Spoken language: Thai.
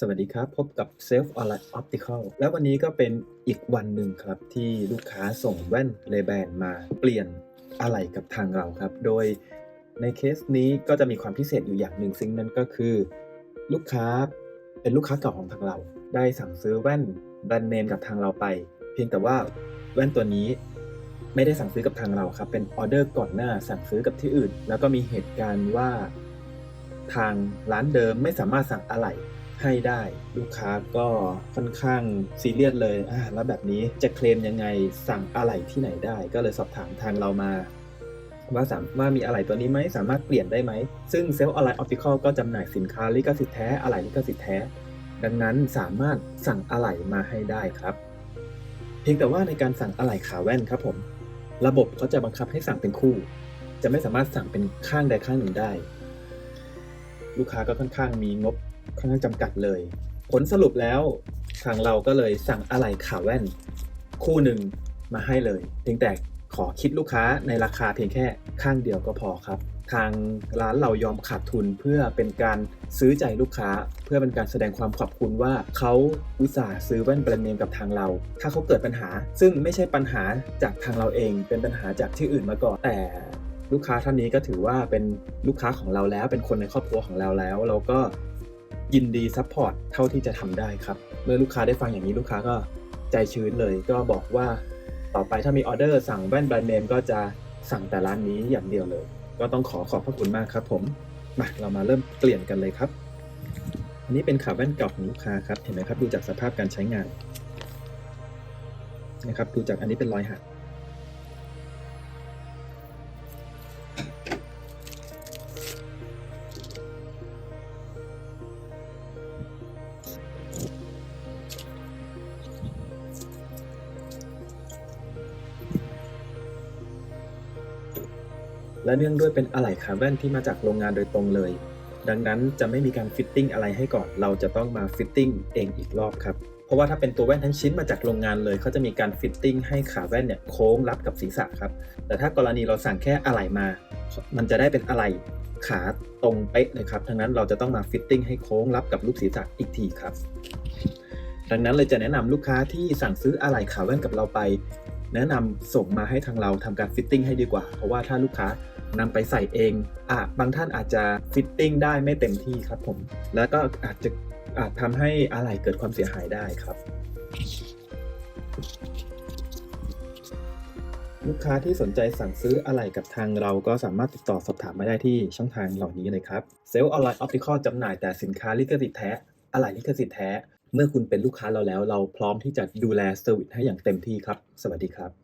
สวัสดีครับ พบกับ Self Online Optical แล้ววันนี้ก็เป็นอีกวันหนึ่งครับ ที่ลูกค้าส่งแว่นเลแบนมาเปลี่ยนอะไรกับทางเราครับ โดยในเคสนี้ก็จะมีความพิเศษอยู่อย่างหนึ่งซึ่งนั้นก็คือ ลูกค้าเป็นลูกค้าเก่าของทางเรา ได้สั่งซื้อแว่นแบรนด์เนมกับทางเราไป เพียงแต่ว่าแว่นตัวนี้ไม่ได้สั่งซื้อกับทางเราครับ เป็นออเดอร์ก่อนหน้าสั่งซื้อกับที่อื่น แล้วก็มีเหตุการณ์ว่าทางร้านเดิมไม่สามารถสั่งอะไหล่ ให้ได้ลูกค้าก็ค่อนข้างซีเรียสเลยอ่าแล้วแบบนี้จะเคลมยังไงสั่งอะไหล่ที่ไหนได้ ก็เลยสอบถามทางเรามา ว่าสามว่ามีอะไหล่ตัวนี้ไหมสามารถเปลี่ยนได้ไหม ซึ่งเซลล์ออนไลน์ออปติคอลก็จำหน่ายสินค้าลิขสิทธิ์แท้อะไหล่ลิขสิทธิ์แท้ ดังนั้นสามารถสั่งอะไหล่มาให้ได้ครับ เพียงแต่ว่าในการสั่งอะไหล่ขาแว่นครับผม ระบบเขาจะบังคับให้สั่งเป็นคู่ จะไม่สามารถสั่งเป็นข้างใดข้างหนึ่งได้ ลูกค้าก็ค่อนข้างมีงบ ค่อนข้างจำกัดเลย ผลสรุปแล้วทางเราก็เลยสั่งอะไหล่ขาแว่น คู่หนึ่งมาให้เลยเพียงแต่ขอคิดลูกค้าในราคาเพียงแค่ข้างเดียวก็พอครับ ทางร้านเรายอมขาดทุนเพื่อเป็นการซื้อใจลูกค้า เพื่อเป็นการแสดงความขอบคุณว่าเขาอุตส่าห์ซื้อแว่นแบรนด์เนมกับทางเรา ถ้าเขาเกิดปัญหา ซึ่งไม่ใช่ปัญหาจากทางเราเอง เป็นปัญหาจากที่อื่นมาก่อนแต่ลูกค้าท่านนี้ก็ถือว่าเป็นลูกค้าของเราแล้ว เป็นคนในครอบครัวของเราแล้ว เราก็ ยินดีซัพพอร์ตเท่าที่จะทำได้ครับ เมื่อลูกค้าได้ฟังอย่างนี้ลูกค้าก็ใจชื้นเลยก็บอกว่าต่อไปถ้ามีออเดอร์สั่งแว่นแบรนด์เนมก็จะสั่งแต่ร้านนี้อย่างเดียวเลย ก็ต้องขอขอบพระคุณมากครับผมมาเรามาเริ่มเปลี่ยนกันเลยครับ อันนี้เป็นขาแว่นเก่าของลูกค้าครับเห็นไหมครับดูจากสภาพการใช้งานนะครับดูจากอันนี้เป็นรอยหัก และเนื่องด้วยเป็นอะไหล่ขาแว่นที่มาจากโรงงานโดยตรงเลย ดังนั้นจะไม่มีการฟิตติ้งอะไรให้ก่อน เราจะต้องมาฟิตติ้งเองอีกรอบครับ เพราะว่าถ้าเป็นตัวแว่นทั้งชิ้นมาจากโรงงานเลยเขาจะมีการฟิตติ้งให้ขาแว่นเนี่ยโค้งรับกับศีรษะครับ แต่ถ้ากรณีเราสั่งแค่อะไหล่มา มันจะได้เป็นอะไหล่ขาตรงเป๊ะเลยครับทั้งนั้นเราจะต้องมาฟิตติ้งให้โค้งรับกับรูปศีรษะอีกทีครับดังนั้นเลยจะแนะนำลูกค้าที่สั่งซื้ออะไหล่ขาแว่นกับเราไป แนะนำส่งมาให้ทางเราทำการฟิตติ้งให้ดีกว่า เพราะว่าถ้าลูกค้านำไปใส่เองอะบางท่านอาจจะฟิตติ้งได้ไม่เต็มที่ครับผม แล้วก็อาจจะอาจทำให้อะไหล่เกิดความเสียหายได้ครับ ลูกค้าที่สนใจสั่งซื้ออะไหล่กับทางเราก็สามารถติดต่อสอบถามมาได้ที่ช่องทางเหล่านี้เลยครับเซลล์ออนไลน์ออปติคอลจำหน่ายแต่สินค้าลิขสิทธิ์แท้อะไหล่ลิขสิทธิ์แท้ เมื่อคุณเป็นลูกค้าเราแล้ว เราพร้อมที่จะดูแลเซอร์วิสให้อย่างเต็มที่ครับ สวัสดีครับ